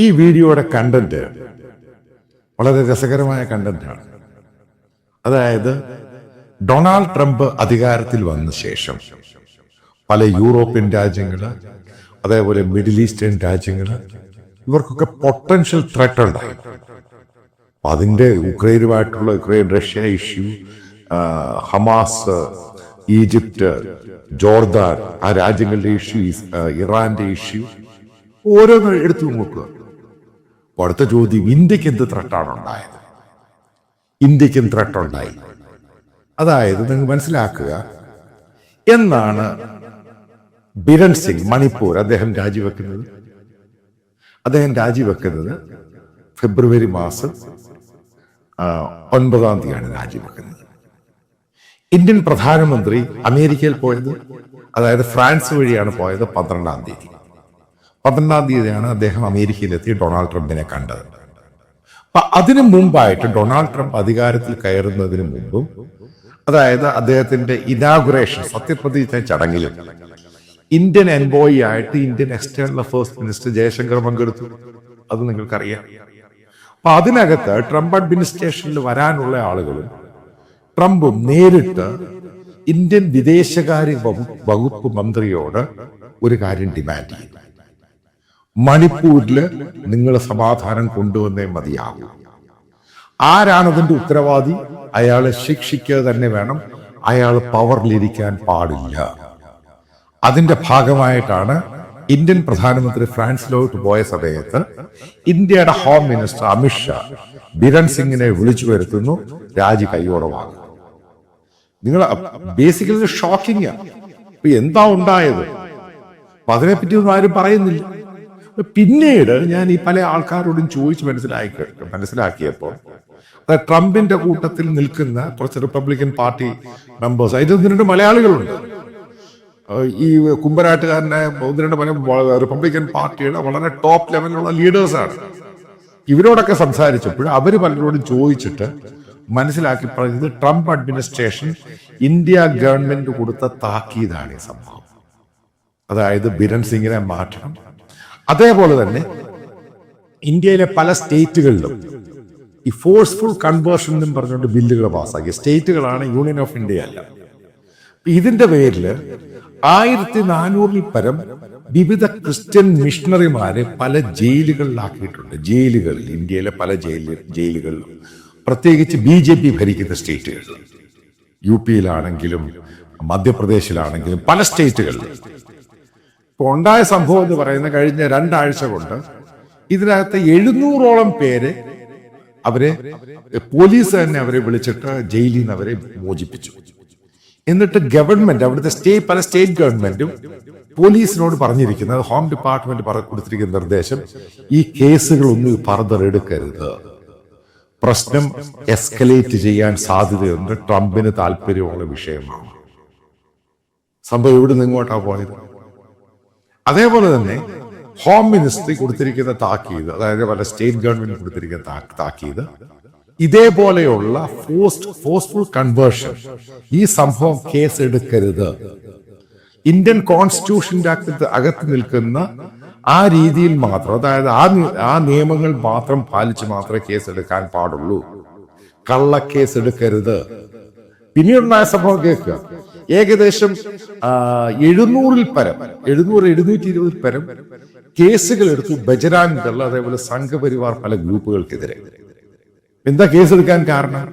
ഈ വീഡിയോയുടെ കണ്ടന്റ് വളരെ രസകരമായ കണ്ടന്റാണ് അതായത് ഡൊണാൾഡ് ട്രംപ് അധികാരത്തിൽ വന്ന ശേഷം പല യൂറോപ്യൻ രാജ്യങ്ങൾ അതേപോലെ മിഡിൽ ഈസ്റ്റേൺ രാജ്യങ്ങൾ ഇവർക്കൊക്കെ പൊട്ടൻഷ്യൽ ത്രെറ്റ് ഉണ്ടായി. അതിന്റെ ഉക്രൈനുമായിട്ടുള്ള Ukraine Russia issue Hamas Egypt Jordan ആ രാജ്യങ്ങളുടെ ഇഷ്യൂ ഇറാന്റെ ഇഷ്യൂ ഓരോന്ന് എടുത്തു നോക്കുക. അടുത്ത ചോദ്യം ഇന്ത്യയ്ക്ക് എന്ത് ത്രട്ടാണ് ഉണ്ടായത് ഇന്ത്യക്കും ത്രട്ട് ഉണ്ടായി? അതായത് നിങ്ങൾ മനസ്സിലാക്കുക എന്നാണ് ബിരൺ സിംഗ് മണിപ്പൂർ അദ്ദേഹം രാജിവെക്കുന്നത്. അദ്ദേഹം രാജിവെക്കുന്നത് ഫെബ്രുവരി മാസം ഒൻപതാം തീയതിയാണ് രാജിവെക്കുന്നത്. ഇന്ത്യൻ പ്രധാനമന്ത്രി അമേരിക്കയിൽ പോയത് അതായത് ഫ്രാൻസ് വഴിയാണ് പോയത് പന്ത്രണ്ടാം തീയതി. പന്ത്രണ്ടാം തീയതിയാണ് അദ്ദേഹം അമേരിക്കയിലെത്തി ഡൊണാൾഡ് ട്രംപിനെ കണ്ടത്. അപ്പൊ അതിനു മുമ്പായിട്ട് ഡൊണാൾഡ് ട്രംപ് അധികാരത്തിൽ കയറുന്നതിന് മുമ്പും അതായത് അദ്ദേഹത്തിന്റെ ഇനാഗുറേഷൻ സത്യപ്രതിജ്ഞ ചടങ്ങിൽ ഇന്ത്യൻ എൻബോയി ആയിട്ട് Indian external affairs minister Jaishankar പങ്കെടുത്തു. അത് നിങ്ങൾക്കറിയാം. അപ്പൊ അതിനകത്ത് ട്രംപ് അഡ്മിനിസ്ട്രേഷനിൽ വരാനുള്ള ആളുകളും ട്രംപും നേരിട്ട് ഇന്ത്യൻ വിദേശകാര്യ വകുപ്പ് മന്ത്രിയോട് ഒരു കാര്യം ഡിമാൻഡ് ചെയ്തു മണിപ്പൂരിൽ നിങ്ങൾ സമാധാനം കൊണ്ടുവന്നേ മതിയാകും. ആരാണ് അതിന്റെ ഉത്തരവാദി? അയാളെ ശിക്ഷിക്കുക തന്നെ വേണം. അയാൾ പവറിലിരിക്കാൻ പാടില്ല. അതിന്റെ ഭാഗമായിട്ടാണ് ഇന്ത്യൻ പ്രധാനമന്ത്രി ഫ്രാൻസിലോട്ട് പോയ സമയത്ത് ഇന്ത്യയുടെ ഹോം മിനിസ്റ്റർ അമിത്ഷാ ബിരൺ സിംഗിനെ വിളിച്ചു വരുത്തുന്നു രാജി കൈയോടെ വാങ്ങും നിങ്ങൾ ബേസിക്കലി ഷോക്കിംഗ് എന്താ ഉണ്ടായത്? അപ്പൊ അതിനെപ്പറ്റി ഒന്നും ആരും പറയുന്നില്ല. പിന്നീട് ഞാൻ ഈ പല ആൾക്കാരോടും ചോദിച്ച് മനസ്സിലാക്കി മനസ്സിലാക്കിയപ്പോൾ ട്രംപിന്റെ കൂട്ടത്തിൽ നിൽക്കുന്ന കുറച്ച് റിപ്പബ്ലിക്കൻ പാർട്ടി മെമ്പേഴ്സ് അതിൽ ഒന്ന് മലയാളികളുണ്ട്. ഈ കുമ്പനാട്ടുകാരനെ ഒന്ന് റിപ്പബ്ലിക്കൻ പാർട്ടിയുടെ വളരെ ടോപ്പ് ലെവലിലുള്ള ലീഡേഴ്സാണ് ഇവരോടൊക്കെ സംസാരിച്ചപ്പോൾ അവർ പലരോടും ചോദിച്ചിട്ട് മനസ്സിലാക്കി പറയുന്നത് ട്രംപ് അഡ്മിനിസ്ട്രേഷൻ ഇന്ത്യ ഗവൺമെന്റ് കൊടുത്ത താക്കീതാണ് ഈ സംഭവം. അതായത് ബിരൺ സിംഗിനെ മാറ്റണം. അതേപോലെ തന്നെ ഇന്ത്യയിലെ പല സ്റ്റേറ്റുകളിലും ഈ ഫോഴ്സ്ഫുൾ കൺവേർഷൻ എന്നും പറഞ്ഞുകൊണ്ട് ബില്ലുകൾ പാസ്സാക്കി സ്റ്റേറ്റുകളാണ് യൂണിയൻ ഓഫ് ഇന്ത്യ അല്ല. ഇതിന്റെ പേരിൽ ആയിരത്തി നാനൂറിൽ പരം വിവിധ ക്രിസ്ത്യൻ മിഷണറിമാരെ പല ജയിലുകളിലാക്കിയിട്ടുണ്ട്. ജയിലുകളിൽ ഇന്ത്യയിലെ പല ജയിലിൽ ജയിലുകളിലും. പ്രത്യേകിച്ച് ബി ജെ പി ഭരിക്കുന്ന സ്റ്റേറ്റുകളിൽ. യു പിയിലാണെങ്കിലും മധ്യപ്രദേശിലാണെങ്കിലും പല സ്റ്റേറ്റുകളിലും. ഇപ്പൊ ഉണ്ടായ സംഭവം എന്ന് പറയുന്ന കഴിഞ്ഞ രണ്ടാഴ്ച കൊണ്ട് ഇതിനകത്ത് എഴുന്നൂറോളം പേര് അവരെ പോലീസ് തന്നെ അവരെ വിളിച്ചിട്ട് ജയിലിൽ നിന്ന് അവരെ മോചിപ്പിച്ചു. എന്നിട്ട് ഗവൺമെന്റ് അവിടുത്തെ സ്റ്റേറ്റ് പല സ്റ്റേറ്റ് ഗവൺമെന്റും പോലീസിനോട് പറഞ്ഞിരിക്കുന്നത് ഹോം ഡിപ്പാർട്ട്മെന്റ് കൊടുത്തിരിക്കുന്ന നിർദ്ദേശം ഈ കേസുകളൊന്നും ഫർദർ എടുക്കരുത് പ്രശ്നം എസ്കലേറ്റ് ചെയ്യാൻ സാധ്യതയുണ്ട്. ട്രംപിന് താല്പര്യമുള്ള വിഷയമാണ്. സംഭവം ഇവിടെ നിന്ന് ഇങ്ങോട്ടാണ് പോയത്? അതേപോലെ തന്നെ ഹോം മിനിസ്ട്രി കൊടുത്തിരിക്കുന്ന താക്കീത് അതായത് പല സ്റ്റേറ്റ് ഗവൺമെന്റ് കൊടുത്തിരിക്കുന്ന താക്കീത് ഇതേപോലെയുള്ള ഫോസ്റ്റ് ഫോഴ്സ്ഫുൾ കൺവേർഷൻ ഈ സംഭവം കേസ് എടുക്കരുത് ഇന്ത്യൻ കോൺസ്റ്റിറ്റ്യൂഷന്റെ അകത്ത് അകത്ത് നിൽക്കുന്ന ആ രീതിയിൽ മാത്രം അതായത് ആ ആ നിയമങ്ങൾ മാത്രം പാലിച്ച് മാത്രമേ കേസ് എടുക്കാൻ പാടുള്ളൂ. കള്ളക്കേസ് എടുക്കരുത് പിന്നീടുണ്ടായ സംഭവം കേൾക്കുക. ഏകദേശം എഴുന്നൂറിൽ പരം എഴുന്നൂറ് എഴുന്നൂറ്റി ഇരുപതിൽ പരം കേസുകൾ എടുത്തു ബജരാങ് ദൾ അതേപോലെ സംഘപരിവാർ പല ഗ്രൂപ്പുകൾക്കെതിരെ. എന്താ കേസെടുക്കാൻ കാരണം?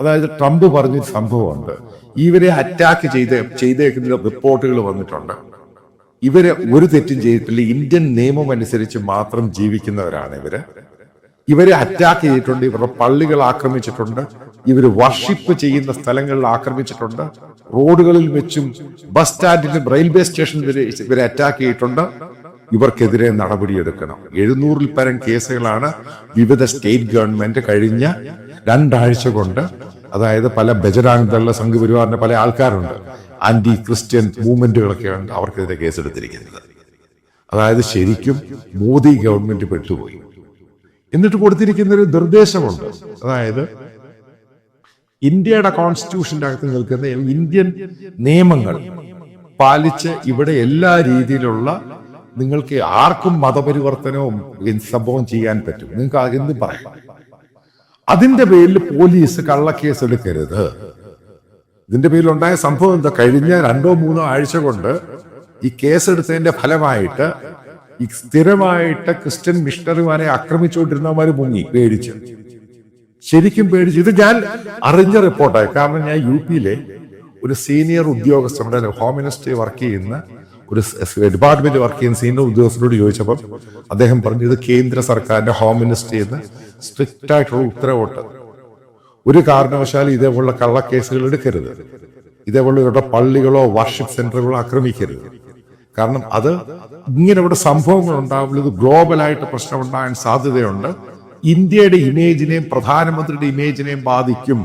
അതായത് ട്രംപ് പറഞ്ഞൊരു സംഭവമുണ്ട്. ഇവരെ അറ്റാക്ക് ചെയ്ത് ചെയ്തേക്കുന്ന റിപ്പോർട്ടുകൾ വന്നിട്ടുണ്ട്. ഇവരെ ഒരു തെറ്റും ചെയ്തിട്ടില്ല. ഇന്ത്യൻ നിയമം അനുസരിച്ച് മാത്രം ജീവിക്കുന്നവരാണ് ഇവർ. ഇവരെ അറ്റാക്ക് ചെയ്തിട്ടുണ്ട്. ഇവരുടെ പള്ളികൾ ആക്രമിച്ചിട്ടുണ്ട്. ഇവർ വർഷിപ്പ് ചെയ്യുന്ന സ്ഥലങ്ങളിൽ ആക്രമിച്ചിട്ടുണ്ട്. റോഡുകളിൽ വെച്ചും ബസ് സ്റ്റാൻഡിലും റെയിൽവേ സ്റ്റേഷൻ വരെ ഇവരെ അറ്റാക്ക് ചെയ്തിട്ടുണ്ട്. ഇവർക്കെതിരെ നടപടിയെടുക്കണം. എഴുന്നൂറിൽ പരം കേസുകളാണ് വിവിധ സ്റ്റേറ്റ് ഗവൺമെന്റ് കഴിഞ്ഞ രണ്ടാഴ്ച കൊണ്ട്. അതായത് പല ബജരാംഗ് ദള സംഘപരിവാറിന്റെ പല ആൾക്കാരുണ്ട്. ആന്റി ക്രിസ്ത്യൻ മൂവ്മെന്റുകളൊക്കെയാണ് അവർക്കെതിരെ കേസെടുത്തിരിക്കുന്നത്. അതായത് ശരിക്കും മോദി ഗവൺമെന്റ് പെട്ടുപോയി. എന്നിട്ട് കൊടുത്തിരിക്കുന്ന ഒരു നിർദ്ദേശമുണ്ട്. അതായത് ഇന്ത്യയുടെ കോൺസ്റ്റിറ്റ്യൂഷന്റെ അകത്ത് നിൽക്കുന്ന ഇന്ത്യൻ നിയമങ്ങൾ പാലിച്ച് ഇവിടെ എല്ലാ രീതിയിലുള്ള നിങ്ങൾക്ക് ആർക്കും മതപരിവർത്തനവും സംഭവം ചെയ്യാൻ പറ്റും. നിങ്ങൾക്ക് അതെന്ത് പറയാം? അതിന്റെ പേരിൽ പോലീസ് കള്ളക്കേസ് എടുക്കരുത്. ഇതിന്റെ പേരിൽ ഉണ്ടായ സംഭവം എന്താ? കഴിഞ്ഞ രണ്ടോ മൂന്നോ ആഴ്ച കൊണ്ട് ഈ കേസെടുത്തതിന്റെ ഫലമായിട്ട് ഈ സ്ഥിരമായിട്ട് ക്രിസ്ത്യൻ മിഷണറിമാരെ ആക്രമിച്ചുകൊണ്ടിരുന്നവര് മുങ്ങി പേടിച്ച്. ശരിക്കും പേടിച്ചു ഇത് ഞാൻ അറിഞ്ഞ റിപ്പോർട്ടായി. കാരണം ഞാൻ യു പിയിലെ ഒരു സീനിയർ ഉദ്യോഗസ്ഥരുടെ ഹോം മിനിസ്ട്രി വർക്ക് ചെയ്യുന്ന ഒരു ഡിപ്പാർട്ട്മെന്റ് വർക്ക് ചെയ്യുന്ന സീനിയർ ഉദ്യോഗസ്ഥരോട് ചോദിച്ചപ്പോൾ അദ്ദേഹം പറഞ്ഞു ഇത് കേന്ദ്ര സർക്കാരിന്റെ ഹോം മിനിസ്ട്രി എന്ന് സ്ട്രിക്റ്റ് ആയിട്ടുള്ള ഉത്തരവുണ്ട് ഒരു കാരണവശാലും ഇതേപോലുള്ള കള്ളക്കേസുകൾ എടുക്കരുത്. ഇതേപോലെ ഇവരുടെ പള്ളികളോ വർഷിപ്പ് സെന്ററുകളോ ആക്രമിക്കരുത്. കാരണം അത് ഇങ്ങനെ ഇവിടെ സംഭവങ്ങൾ ഉണ്ടാകുമ്പോൾ ഇത് ഗ്ലോബലായിട്ട് പ്രശ്നം ഉണ്ടാകാൻ സാധ്യതയുണ്ട്. ഇന്ത്യയുടെ ഇമേജിനെയും പ്രധാനമന്ത്രിയുടെ ഇമേജിനെയും ബാധിക്കും.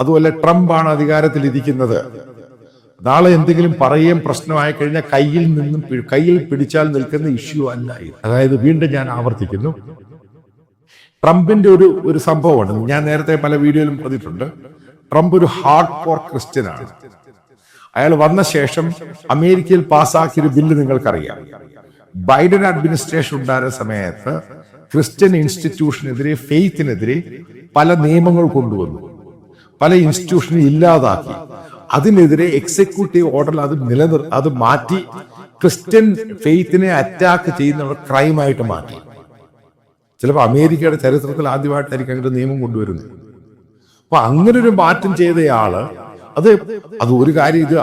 അതുപോലെ ട്രംപ് ആണ് അധികാരത്തിൽ ഇരിക്കുന്നത് നാളെ എന്തെങ്കിലും പറയുകയും പ്രശ്നമായി കഴിഞ്ഞാൽ കയ്യിൽ നിന്നും കയ്യിൽ പിടിച്ചാൽ നിൽക്കുന്ന ഇഷ്യൂ അല്ല അതായത് വീണ്ടും ഞാൻ ആവർത്തിക്കുന്നു. ട്രംപിന്റെ ഒരു ഒരു സംഭവമാണ് ഞാൻ നേരത്തെ പല വീഡിയോയിലും പറഞ്ഞിട്ടുണ്ട്. ട്രംപ് ഒരു ഹാർഡ് കോർ ക്രിസ്ത്യനാണ്. അയാൾ വന്ന ശേഷം അമേരിക്കയിൽ പാസ്സാക്കിയ ഒരു ബില്ല് നിങ്ങൾക്കറിയാം. ബൈഡൻ അഡ്മിനിസ്ട്രേഷൻ ഉണ്ടായിരുന്ന സമയത്ത് ക്രിസ്ത്യൻ ഇൻസ്റ്റിറ്റ്യൂഷനെതിരെ ഫെയ്ത്തിനെതിരെ പല നിയമങ്ങൾ കൊണ്ടുവന്നു. പല ഇൻസ്റ്റിറ്റ്യൂഷനും ഇല്ലാതാക്കി. അതിനെതിരെ എക്സിക്യൂട്ടീവ് ഓർഡർ അത് നിലനിർ അത് മാറ്റി ക്രിസ്ത്യൻ ഫെയ്ത്തിനെ അറ്റാക്ക് ചെയ്യുന്ന ക്രൈമായിട്ട് മാറ്റി. ചിലപ്പോൾ അമേരിക്കയുടെ ചരിത്രത്തിൽ ആദ്യമായിട്ടായിരിക്കും അങ്ങനെ നിയമം കൊണ്ടുവരുന്നത്. അപ്പൊ അങ്ങനെ ഒരു മാറ്റം ചെയ്തയാൾ അത് അത് ഒരു കാര്യം ഇത്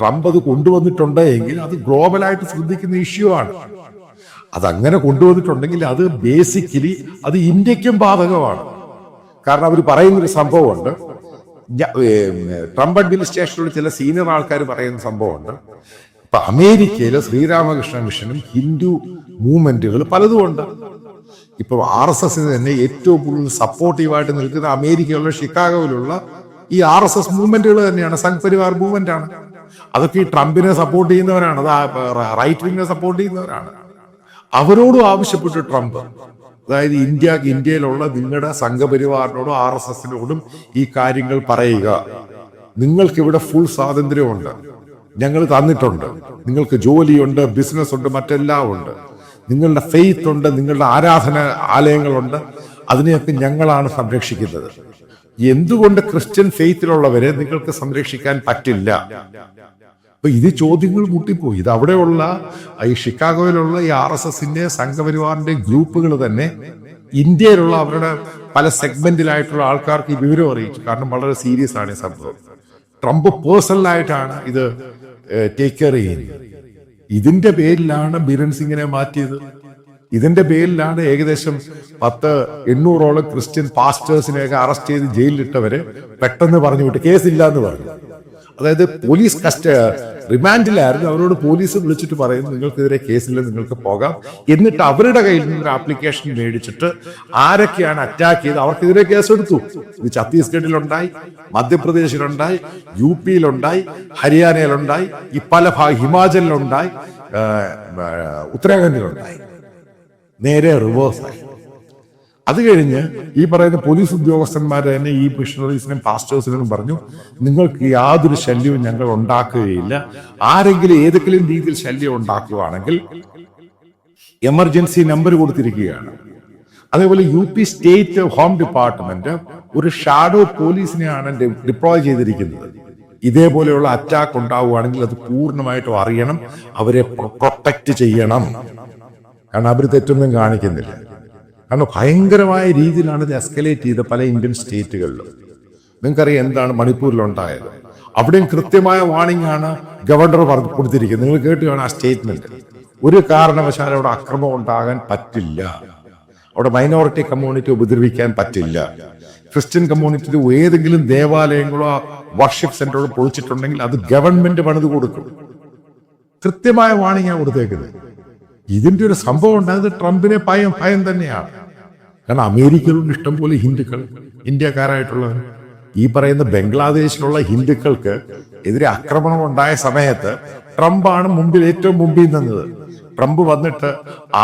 ട്രംപ് അത് കൊണ്ടുവന്നിട്ടുണ്ട് എങ്കിൽ അത് ഗ്ലോബലായിട്ട് ശ്രദ്ധിക്കുന്ന ഇഷ്യൂ ആണ്. അത് അങ്ങനെ കൊണ്ടുവന്നിട്ടുണ്ടെങ്കിൽ അത് ബേസിക്കലി അത് ഇന്ത്യക്കും ബാധകമാണ്. കാരണം അവർ പറയുന്നൊരു സംഭവമുണ്ട്. ട്രംപ് അഡ്മിനിസ്ട്രേഷനിലുള്ള ചില സീനിയർ ആൾക്കാർ പറയുന്ന സംഭവമുണ്ട്. ഇപ്പൊ അമേരിക്കയിലെ ശ്രീരാമകൃഷ്ണ മിഷനും ഹിന്ദു മൂവ്മെന്റുകൾ പലതും ഉണ്ട് ഇപ്പൊ ആർ എസ് എസിന് തന്നെ ഏറ്റവും കൂടുതൽ സപ്പോർട്ടീവായിട്ട് നിൽക്കുന്ന അമേരിക്കയിലുള്ള ഷിക്കാഗോയിലുള്ള ഈ ആർ എസ് എസ് മൂവ്മെന്റുകൾ തന്നെയാണ് സംഘ് പരിവാർ മൂവ്മെന്റ് ആണ്. അതൊക്കെ ഈ ട്രംപിനെ സപ്പോർട്ട് ചെയ്യുന്നവരാണ്. അത് റൈറ്റ് വിങ്ങിനെ സപ്പോർട്ട് ചെയ്യുന്നവരാണ്. അവരോടും ആവശ്യപ്പെട്ടു ട്രംപ്. അതായത് ഇന്ത്യ ഇന്ത്യയിലുള്ള നിങ്ങളുടെ സംഘപരിവാറിനോടും ആർ എസ് എസിനോടും ഈ കാര്യങ്ങൾ പറയുക. നിങ്ങൾക്ക് ഇവിടെ ഫുൾ സ്വാതന്ത്ര്യമുണ്ട്. ഞങ്ങൾ തന്നിട്ടുണ്ട്. നിങ്ങൾക്ക് ജോലിയുണ്ട് ബിസിനസ് ഉണ്ട് മറ്റെല്ലാം ഉണ്ട് നിങ്ങളുടെ ഫെയ്ത്ത് ഉണ്ട് നിങ്ങളുടെ ആരാധന ആലയങ്ങളുണ്ട്. അതിനെയൊക്കെ ഞങ്ങളാണ് സംരക്ഷിക്കുന്നത്. എന്തുകൊണ്ട് ക്രിസ്ത്യൻ ഫെയ്ത്തിലുള്ളവരെ നിങ്ങൾക്ക് സംരക്ഷിക്കാൻ പറ്റില്ല? അപ്പൊ ഇത് ചോദ്യങ്ങൾ മുട്ടിപ്പോയി. ഇത് അവിടെയുള്ള ഈ ഷിക്കാഗോയിലുള്ള ഈ ആർ എസ് എസിന്റെ സംഘപരിവാറിന്റെ ഗ്രൂപ്പുകൾ തന്നെ ഇന്ത്യയിലുള്ള അവരുടെ പല സെഗ്മെന്റിലായിട്ടുള്ള ആൾക്കാർക്ക് ഈ വിവരം അറിയിച്ചു. കാരണം വളരെ സീരിയസ് ആണ് ഈ സംഭവം. ട്രംപ് പേഴ്സണലായിട്ടാണ് ഇത് ടേക്ക് കെയർ ചെയ്യുന്നത്. ഇതിന്റെ പേരിലാണ് ബിരൺ സിംഗിനെ മാറ്റിയത്. ഇതിന്റെ പേരിലാണ് ഏകദേശം പത്ത് എണ്ണൂറോളം ക്രിസ്ത്യൻ പാസ്റ്റേഴ്സിനെയൊക്കെ അറസ്റ്റ് ചെയ്ത് ജയിലിലിട്ടവരെ പെട്ടെന്ന് പറഞ്ഞു വിട്ട് കേസില്ല എന്ന് പറഞ്ഞു. അതായത് പോലീസ് കസ്റ്റ റിമാൻഡിലായിരുന്നു. അവരോട് പോലീസ് വിളിച്ചിട്ട് പറയുന്നു നിങ്ങൾക്കെതിരെ കേസിൽ നിങ്ങൾക്ക് പോകാം. എന്നിട്ട് അവരുടെ കയ്യിൽ നിന്ന് ഒരു ആപ്ലിക്കേഷൻ മേടിച്ചിട്ട് ആരൊക്കെയാണ് അറ്റാക്ക് ചെയ്ത് അവർക്കെതിരെ കേസെടുത്തു. ഇത് ഛത്തീസ്ഗഡിലുണ്ടായി മധ്യപ്രദേശിലുണ്ടായി യു പിയിലുണ്ടായി ഹരിയാനയിലുണ്ടായി ഈ പല ഭാഗ ഹിമാചലിലുണ്ടായി ഉത്തരാഖണ്ഡിലുണ്ടായി. നേരെ റിവേഴ്സായി അത് കഴിഞ്ഞ് ഈ പറയുന്ന പോലീസ് ഉദ്യോഗസ്ഥന്മാരെ തന്നെ ഈ മിഷണറീസിനും പാസ്റ്റേഴ്സിനും പറഞ്ഞു നിങ്ങൾക്ക് യാതൊരു ശല്യവും ഞങ്ങൾ ഉണ്ടാക്കുകയില്ല. ആരെങ്കിലും ഏതെങ്കിലും രീതിയിൽ ശല്യം ഉണ്ടാക്കുകയാണെങ്കിൽ എമർജൻസി നമ്പർ കൊടുത്തിരിക്കുകയാണ്. അതേപോലെ U P state home department ഒരു ഷാഡോ പോലീസിനെയാണ് ഡിപ്ലോയ് ചെയ്തിരിക്കുന്നത്. ഇതേപോലെയുള്ള അറ്റാക്ക് ഉണ്ടാവുകയാണെങ്കിൽ അത് പൂർണമായിട്ടും അറിയണം അവരെ പ്രൊട്ടക്ട് ചെയ്യണം. കാരണം അവർ തെറ്റൊന്നും കാണിക്കുന്നില്ല. കാരണം ഭയങ്കരമായ രീതിയിലാണ് ഇത് എസ്കലേറ്റ് ചെയ്ത പല ഇന്ത്യൻ സ്റ്റേറ്റുകളിലും. നിങ്ങൾക്കറിയാം എന്താണ് മണിപ്പൂരിലുണ്ടായത്. അവിടെയും കൃത്യമായ വാണിംഗ് ആണ് ഗവർണർ കൊടുത്തിരിക്കുന്നത്. നിങ്ങൾ കേട്ട് ആ സ്റ്റേറ്റ്മെന്റ് ഒരു കാരണവശാലും അവിടെ അക്രമം ഉണ്ടാകാൻ പറ്റില്ല. അവിടെ മൈനോറിറ്റി കമ്മ്യൂണിറ്റി ഉപദ്രവിക്കാൻ പറ്റില്ല. ക്രിസ്ത്യൻ കമ്മ്യൂണിറ്റിയിൽ ഏതെങ്കിലും ദേവാലയങ്ങളോ വർഷിപ്പ് സെന്ററോ പൊളിച്ചിട്ടുണ്ടെങ്കിൽ അത് ഗവൺമെന്റ് പണിത് കൊടുക്കും. കൃത്യമായ വാണിംഗ് ആണ് കൊടുത്തേക്കുന്നത്. ഇതിന്റെ ഒരു സംഭവം ഉണ്ടായത് ട്രംപിനെ ഭയം ഭയം തന്നെയാണ്. കാരണം ഇഷ്ടം ഇഷ്ടംപോലെ ഹിന്ദുക്കൾ ഇന്ത്യക്കാരായിട്ടുള്ളവർ ഈ പറയുന്ന ബംഗ്ലാദേശിലുള്ള ഹിന്ദുക്കൾക്ക് എതിരെ ആക്രമണം ഉണ്ടായ സമയത്ത് ട്രംപാണ് മുമ്പിൽ ഏറ്റവും മുമ്പിൽ നിന്നത്. ട്രംപ് വന്നിട്ട്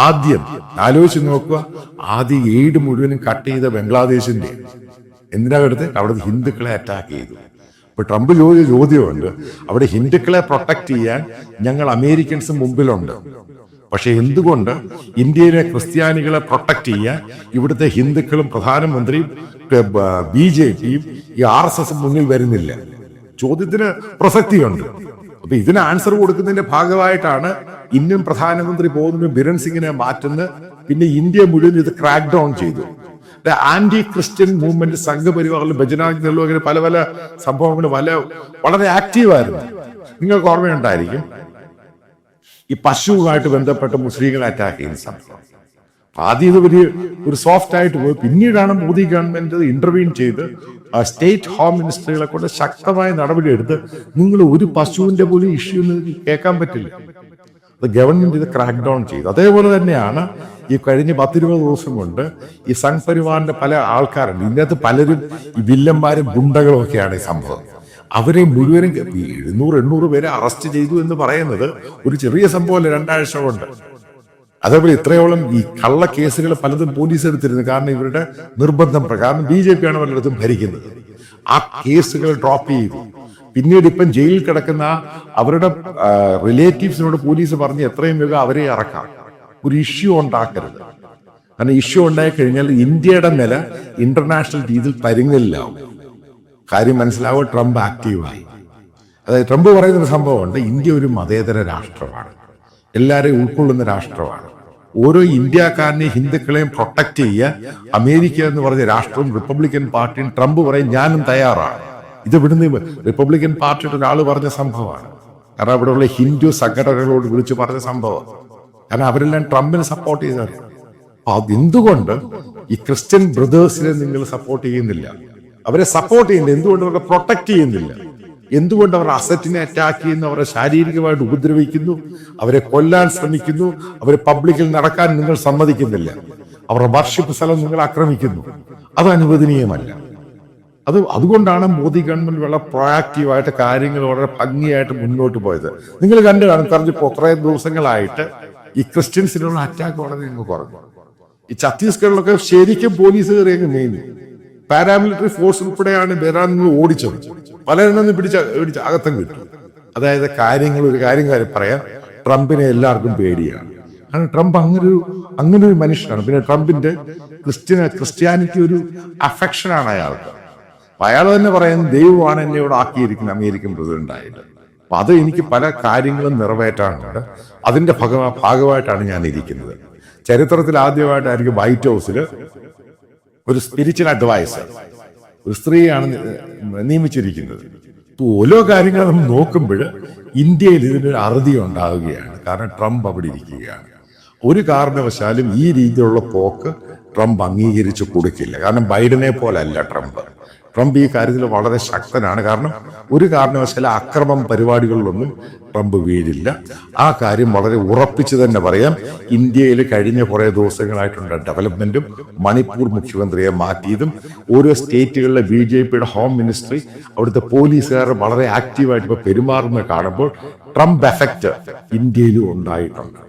ആദ്യം ആലോചിച്ച് നോക്കുക ആദ്യം എയ്ഡ് മുഴുവനും കട്ട് ചെയ്ത ബംഗ്ലാദേശിന്റെ. എന്തിനാ എടുത്ത് അവിടെ ഹിന്ദുക്കളെ അറ്റാക്ക് ചെയ്തു. ഇപ്പൊ ട്രംപ് ചോദിച്ച ചോദ്യമുണ്ട് അവിടെ ഹിന്ദുക്കളെ പ്രൊട്ടക്ട് ചെയ്യാൻ ഞങ്ങൾ അമേരിക്കൻസ് മുമ്പിലുണ്ട്. പക്ഷെ എന്തുകൊണ്ട് ഇന്ത്യയിലെ ക്രിസ്ത്യാനികളെ പ്രൊട്ടക്ട് ചെയ്യാൻ ഇവിടുത്തെ ഹിന്ദുക്കളും പ്രധാനമന്ത്രിയും ബി ജെ പിയും ഈ ആർ എസ് എസ് മുന്നിൽ വരുന്നില്ല? ചോദ്യത്തിന് പ്രസക്തിയുണ്ട്. അപ്പൊ ഇതിന് ആൻസർ കൊടുക്കുന്നതിന്റെ ഭാഗമായിട്ടാണ് ഇന്ത്യൻ പ്രധാനമന്ത്രി പോകുന്ന ബിരൺ സിംഗിനെ മാറ്റുന്ന പിന്നെ ഇന്ത്യ മുഴുവൻ ഇത് ക്രാക്ക് ഡൗൺ ചെയ്തു. ആന്റി ക്രിസ്ത്യൻ മൂവ്മെന്റ് സംഘപരിവാറിൽ ബജനാങ് ദളും അങ്ങനെ പല പല സംഭവങ്ങളും വളരെ ആക്റ്റീവായിരുന്നു നിങ്ങൾക്ക് ഓർമ്മയുണ്ടായിരിക്കും? ഈ പശുവുമായിട്ട് ബന്ധപ്പെട്ട മുസ്ലിങ്ങളെ അറ്റാക്ക് ചെയ്യുന്ന സംഭവം. ആദ്യം ഇത് വലിയ ഒരു സോഫ്റ്റ് ആയിട്ട് പോയി. പിന്നീടാണ് മോദി ഗവൺമെന്റ് ഇന്റർവ്യൂ ചെയ്ത് സ്റ്റേറ്റ് ഹോം മിനിസ്റ്ററുകളെ കൊണ്ട് ശക്തമായ നടപടിയെടുത്ത് നിങ്ങൾ ഒരു പശുവിന്റെ പോലും ഇഷ്യൂ കേൾക്കാൻ പറ്റില്ല. അത് ഗവൺമെന്റ് ഇത് ക്രാക്ക് ഡൗൺ ചെയ്തു. അതേപോലെ തന്നെയാണ് ഈ കഴിഞ്ഞ പത്തിരുപത് ദിവസം കൊണ്ട് ഈ സംഘ് പരിവാറിന്റെ പല ആൾക്കാരുണ്ട്. ഇതിനകത്ത് പലരും ഈ വില്ലന്മാരും ഗുണ്ടകളും ഒക്കെയാണ് ഈ സംഭവം. അവരെ മുഴുവനും എഴുന്നൂറ് എണ്ണൂറ് പേരെ അറസ്റ്റ് ചെയ്തു എന്ന് പറയുന്നത് ഒരു ചെറിയ സംഭവമല്ല രണ്ടാഴ്ച കൊണ്ട്. അതേപോലെ ഇത്രയോളം ഈ കള്ള കേസുകൾ പലതും പോലീസ് എടുത്തിരുന്നു. കാരണം ഇവരുടെ നിർബന്ധം പ്രകാരം ബി ജെ പി ആണ് പലയിടത്തും ഭരിക്കുന്നത്. ആ കേസുകൾ ഡ്രോപ്പ് ചെയ്തു. പിന്നീട് ഇപ്പം ജയിലിൽ കിടക്കുന്ന അവരുടെ റിലേറ്റീവ്സിനോട് പോലീസ് പറഞ്ഞ് എത്രയും വേഗം അവരെ ഇറക്കാം. ഒരു ഇഷ്യൂ ഉണ്ടാക്കരുത്. കാരണം ഇഷ്യൂ ഉണ്ടായി കഴിഞ്ഞാൽ ഇന്ത്യയുടെ നില ഇന്റർനാഷണൽ രീതിയിൽ പരിങ്ങലിലാവും കാര്യം മനസ്സിലാവുക ട്രംപ് ആക്റ്റീവായി അതായത് ട്രംപ് പറയുന്ന ഒരു സംഭവമുണ്ട്. ഇന്ത്യ ഒരു മതേതര രാഷ്ട്രമാണ്. എല്ലാവരെയും ഉൾക്കൊള്ളുന്ന രാഷ്ട്രമാണ്. ഓരോ ഇന്ത്യക്കാരനെയും ഹിന്ദുക്കളെയും പ്രൊട്ടക്ട് ചെയ്യുക. അമേരിക്ക എന്ന് പറഞ്ഞ രാഷ്ട്രവും റിപ്പബ്ലിക്കൻ പാർട്ടിയും ട്രംപ് പറയും ഞാനും തയ്യാറാണ്. ഇത് ഇവിടുന്ന് റിപ്പബ്ലിക്കൻ പാർട്ടിയുടെ ഒരാൾ പറഞ്ഞ സംഭവമാണ്. കാരണം അവിടെയുള്ള ഹിന്ദു സംഘടനകളോട് വിളിച്ചു പറഞ്ഞ സംഭവം. കാരണം അവരെല്ലാം ട്രംപിനെ സപ്പോർട്ട് ചെയ്തവർ അപ്പൊ അതെന്തുകൊണ്ട് ഈ ക്രിസ്ത്യൻ ബ്രദേഴ്സിനെ നിങ്ങൾ സപ്പോർട്ട് ചെയ്യുന്നില്ല? അവരെ സപ്പോർട്ട് ചെയ്യുന്നില്ല. എന്തുകൊണ്ട് അവരെ പ്രൊട്ടക്ട് ചെയ്യുന്നില്ല? എന്തുകൊണ്ട് അവർ അസറ്റിനെ അറ്റാക്ക് ചെയ്യുന്നു? അവരെ ശാരീരികമായിട്ട് ഉപദ്രവിക്കുന്നു? അവരെ കൊല്ലാൻ ശ്രമിക്കുന്നു? അവർ പബ്ലിക്കിൽ നടക്കാൻ നിങ്ങൾ സമ്മതിക്കുന്നില്ല. അവരുടെ വർഷിപ്പ് സ്ഥലം നിങ്ങൾ ആക്രമിക്കുന്നു. അത് അനുവദനീയമല്ല. അത് അതുകൊണ്ടാണ് മോദി ഗവൺമെന്റ് വളരെ പ്രൊയാക്റ്റീവായിട്ട് കാര്യങ്ങൾ വളരെ ഭംഗിയായിട്ട് മുന്നോട്ട് പോയത്. നിങ്ങൾ കണ്ടു കാണും പറഞ്ഞപ്പോൾ കുറേ ദിവസങ്ങളായിട്ട് ഈ ക്രിസ്ത്യൻസിനുള്ള അറ്റാക്ക് വളരെ കുറഞ്ഞു. ഈ ഛത്തീസ്ഗഡിലൊക്കെ ശരിക്കും പോലീസ് കയറിയങ്ങ് നീങ്ങി. പാരാമിലിറ്ററി ഫോഴ്സ് ഉൾപ്പെടെയാണ് ബെഹ്റാൻ നിങ്ങൾ ഓടിച്ചത്. പലരെണ്ണം പിടിച്ച പിടിച്ച് അകത്തം കിട്ടും അതായത് കാര്യങ്ങൾ ഒരു കാര്യം കാര്യം പറയാം. ട്രംപിനെ എല്ലാവർക്കും പേടിയാണ്. കാരണം ട്രംപ് അങ്ങനെ ഒരു അങ്ങനെ ഒരു മനുഷ്യനാണ്. പിന്നെ ട്രംപിന്റെ ക്രിസ്ത്യന ക്രിസ്ത്യാനിറ്റി ഒരു അഫെക്ഷനാണ് അയാൾക്ക്. അയാൾ തന്നെ പറയുന്നത് ദൈവമാണ് എന്നെ ഇവിടെ ആക്കിയിരിക്കുന്നത് അമേരിക്കൻ പ്രസിഡന്റ് ആയിട്ട് അപ്പൊ അത് എനിക്ക് പല കാര്യങ്ങളും നിറവേറ്റാനുണ്ട്. അതിന്റെ ഭാഗമായിട്ടാണ് ഞാൻ ഇരിക്കുന്നത് ചരിത്രത്തിൽ ആദ്യമായിട്ടായിരിക്കും വൈറ്റ് ഹൗസിൽ ഒരു സ്പിരിച്വൽ അഡ്വൈസർ ഒരു സ്ത്രീയാണ് നിയമിച്ചിരിക്കുന്നത്. ഓരോ കാര്യങ്ങൾ നമ്മൾ നോക്കുമ്പോൾ ഇന്ത്യയിൽ ഇതിനൊരു അറുതി ഉണ്ടാവുകയാണ് കാരണം ട്രംപ് അവിടെ ഇരിക്കുകയാണ്. ഒരു കാരണവശാലും ഈ രീതിയിലുള്ള പോക്ക് ട്രംപ് അംഗീകരിച്ചു കൊടുക്കില്ല. കാരണം ബൈഡനെ പോലല്ല ട്രംപ്. ട്രംപ് ഈ കാര്യത്തിൽ വളരെ ശക്തനാണ്. കാരണം ഒരു കാരണവശാല അക്രമം പരിപാടികളിലൊന്നും ട്രംപ് വീഴില്ല. ആ കാര്യം വളരെ ഉറപ്പിച്ച് തന്നെ പറയാം. ഇന്ത്യയിൽ കഴിഞ്ഞ കുറേ ദിവസങ്ങളായിട്ടുണ്ട് ഡെവലപ്മെന്റും മണിപ്പൂർ മുഖ്യമന്ത്രിയെ മാറ്റിയതും. ഓരോ സ്റ്റേറ്റുകളിലെ ബി ജെ പിയുടെ ഹോം മിനിസ്ട്രി അവിടുത്തെ പോലീസുകാർ വളരെ ആക്റ്റീവായിട്ട് ഇപ്പോൾ പെരുമാറുന്നത് കാണുമ്പോൾ ട്രംപ് എഫക്റ്റ് ഇന്ത്യയിലും ഉണ്ടായിട്ടുണ്ട്.